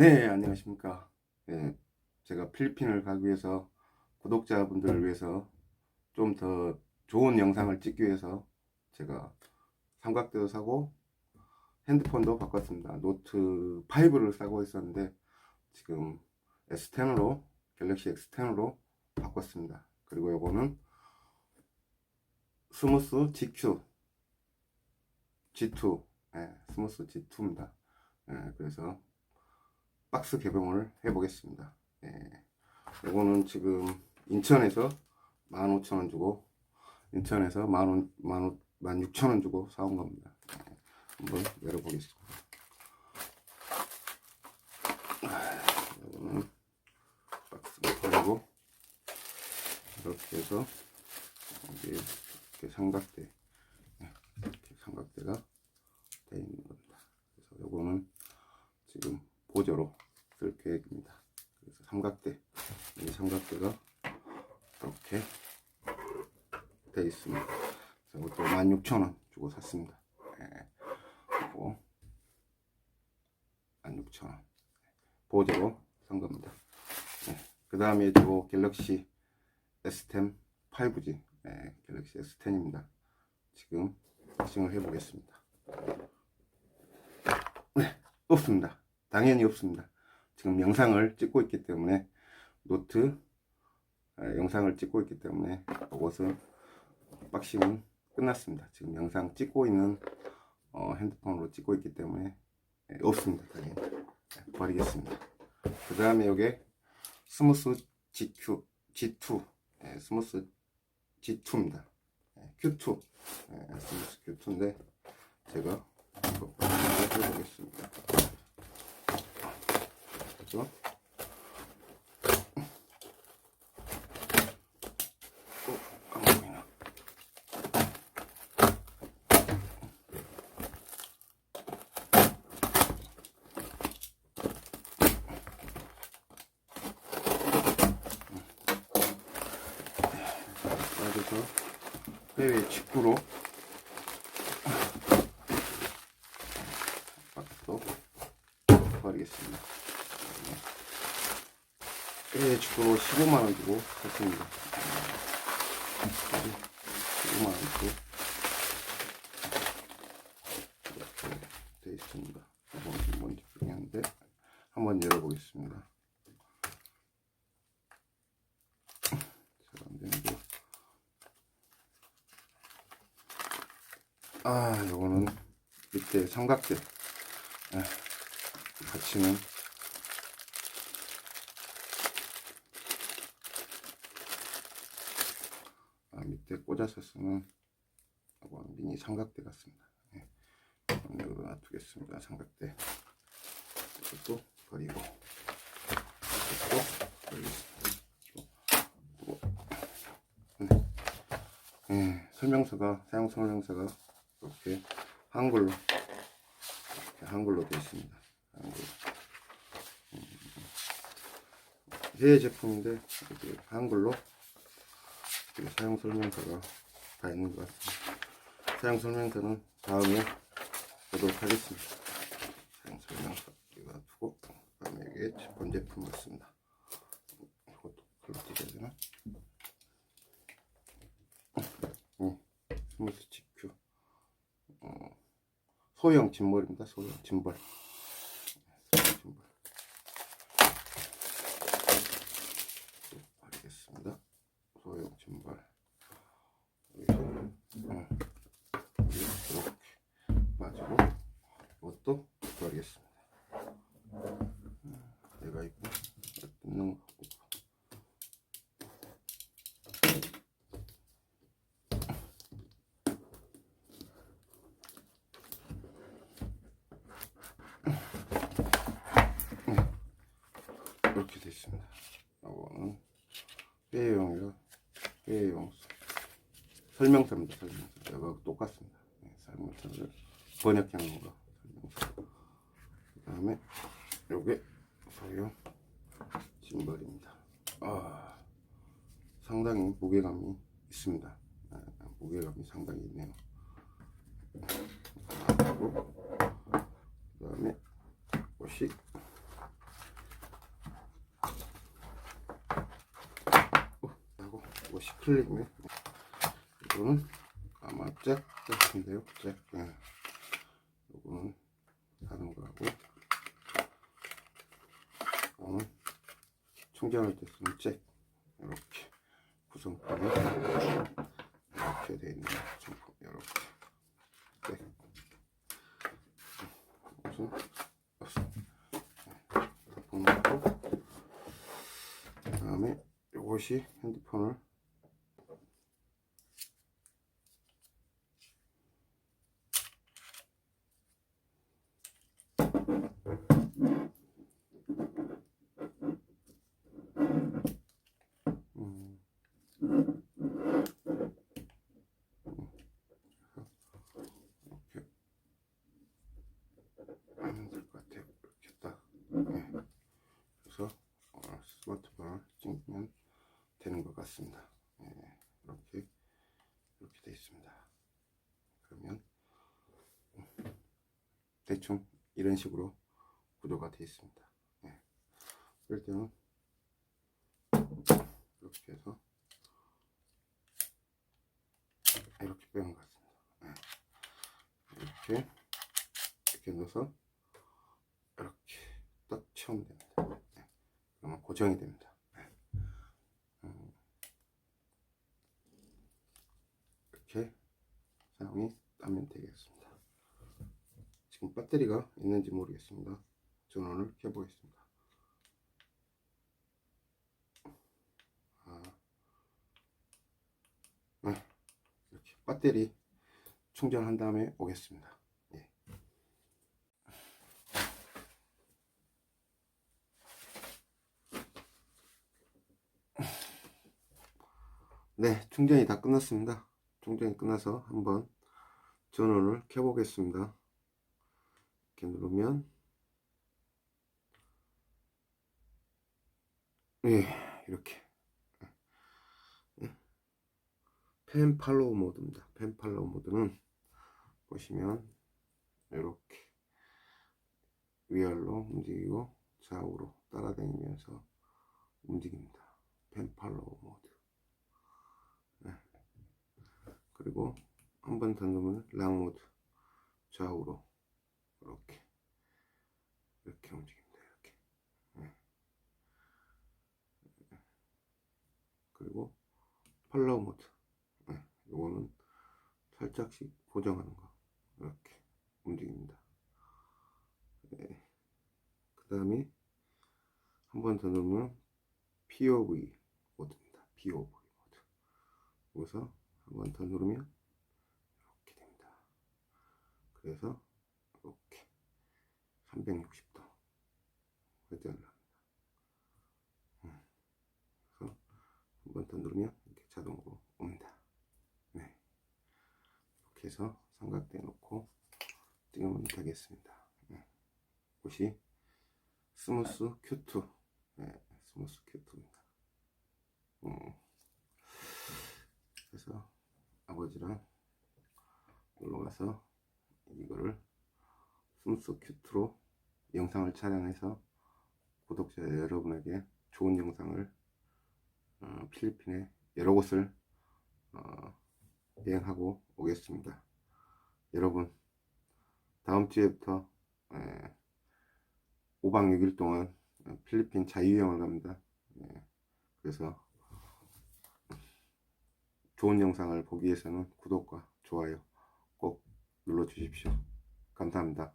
네, 안녕하십니까. 예, 제가 필리핀을 가기 위해서 구독자분들을 위해서 좀 더 좋은 영상을 찍기 위해서 제가 삼각대도 사고 핸드폰도 바꿨습니다. 노트 5를 사고 있었는데 지금 S10으로 갤럭시 X10으로 바꿨습니다. 그리고 요거는 스무스 GQ G2 예, 스무스 G2입니다. 예, 그래서 박스 개봉을 해보겠습니다. 예. 요거는 지금 인천에서 15,000원 주고 인천에서 15,000원, 16,000원 주고 사온 겁니다. 예. 한번 열어보겠습니다. 아, 요거는 박스를 버리고 이렇게 해서 여기 이렇게 삼각대 예, 이렇게 삼각대가 되어 있는 겁니다. 그래서 요거는 지금 보조로 쓸 계획입니다. 그래서 삼각대, 이 삼각대가 이렇게 되어 있습니다. 그래서 이것도 16,000원 주고 샀습니다. 예. 그리고 16,000원 보조로 산 겁니다. 그 다음에 이거 갤럭시 S10 5G 예, 갤럭시 S10입니다. 지금 싱을 해보겠습니다. 네, 없습니다. 당연히 없습니다. 지금 영상을 찍고 있기 때문에 노트 아, 영상을 찍고 있기 때문에 이것은 박싱은 끝났습니다. 지금 영상 찍고 있는 어, 핸드폰으로 찍고 있기 때문에 예, 없습니다. 당연히 예, 버리겠습니다. 그 다음에 여기 스무스 GQ G2 예, 스무스 G2입니다. 예, Q2 예, 스무스 Q2인데 제가 해보겠습니다. 그죠? 어, 안 보이나? 그래서 해외 직구로 박스도 버리겠습니다. 해외 직구로 15만원 주고 샀습니다. 15만원 주고 되어 있습니다. 뭔지 뭔지 모르겠는데 한번 열어보겠습니다. 아 요거는 밑에 삼각대 아, 받치는 아, 밑에 꽂아서 쓰는 요건 미니 삼각대 같습니다 예. 그럼 여기로 놔두겠습니다 삼각대 이것도 버리고 이것도 또, 네. 예, 설명서가 사용 설명서가 이렇게 한글로 이렇게 한글로 되어 있습니다. 한글. 음, 해외 제품인데 한글로 사용 설명서가 다 있는 것 같습니다. 사용 설명서는 다음에 보도록 하겠습니다. 사용 설명서 이거 두고 그다음에 이게 본 제품 같습니다. 이것도 글로 뜯어야 되나? 스무스 GQ 어, 소형 짐벌입니다. 소형 짐벌. 소형 짐벌. 또 버리겠습니다. 소형 짐벌. 여기서 어, 이렇게 빠지고 이것도 버리겠습니다. 음, 얘가 있고 뜯는 거 없고. 이렇게 되어 있습니다. 이거는 회용이요. 회용 설명서입니다. 설명서. 이거 똑같습니다. 네, 설명서를 놓은 거. 설명서. 그 다음에 요게 소형 짐벌입니다. 아, 상당히 무게감이 있습니다. 아, 무게감이 상당히 있네요. 그 다음에 옷이 클릭네. 이거는 아마 잭 같은데요. 잭. 예. 이거는 다른 거하고. 이거는 충전할 때 쓰는 잭. 이렇게 구성품이 이렇게 돼 있는 구성품 이렇게. 잭. 무슨 덮어놓고 그 다음에 이것이 핸드폰을 음. 이렇게 하면 될 것 같아요. 이렇게 딱. 네. 그래서 어, 스마트폰을 찍으면 되는 것 같습니다. 예, 이렇게 이렇게 돼 있습니다. 그러면 음, 대충 이런 식으로 구조가 되어 있습니다. 예. 그럴 때는 이렇게 해서 이렇게 빼는 것 같습니다. 예. 이렇게 이렇게 넣어서 이렇게 딱 채우면 됩니다. 고정이 됩니다. 네. 음, 이렇게 사용이 하면 되겠습니다. 지금 배터리가 있는지 모르겠습니다. 전원을 켜보겠습니다. 아, 네. 이렇게 배터리 충전한 다음에 오겠습니다. 예. 네, 충전이 다 끝났습니다. 충전이 끝나서 한번 전원을 켜보겠습니다. 이렇게 누르면 예, 이렇게 예. 펜 팔로우 모드입니다. 펜 팔로우 모드는 보시면 이렇게 위아래로 움직이고 좌우로 따라다니면서 움직입니다. 펜 팔로우 모드. 그리고 한번더 누르면 락 모드 좌우로 이렇게 이렇게 움직입니다 이렇게 네. 그리고 팔로우 모드 네. 요거는 살짝씩 고정하는 거 이렇게 움직입니다 네. 그 다음에 한 번더 누르면 POV 모드입니다 POV 모드 여기서 더 누르면 이렇게 됩니다. 그래서 이렇게 360도 회전을 합니다. 음. 그래서 더 누르면 이렇게 자동으로 옵니다. 네. 이렇게 해서 삼각대 놓고 찍으면 되겠습니다. 네. 이것이 스무스 Q2 네, 스무스 Q2입니다. 음. 아버지랑 놀러 가서 이거를 스무스 큐트로 영상을 촬영해서 구독자 여러분에게 좋은 영상을 어, 필리핀의 여러 곳을 어, 여행하고 오겠습니다. 여러분 다음 주에부터 에, 5박 6일 동안 필리핀 자유여행을 갑니다. 예, 그래서 좋은 영상을 보기 위해서는 구독과 좋아요 꼭 눌러 주십시오. 감사합니다.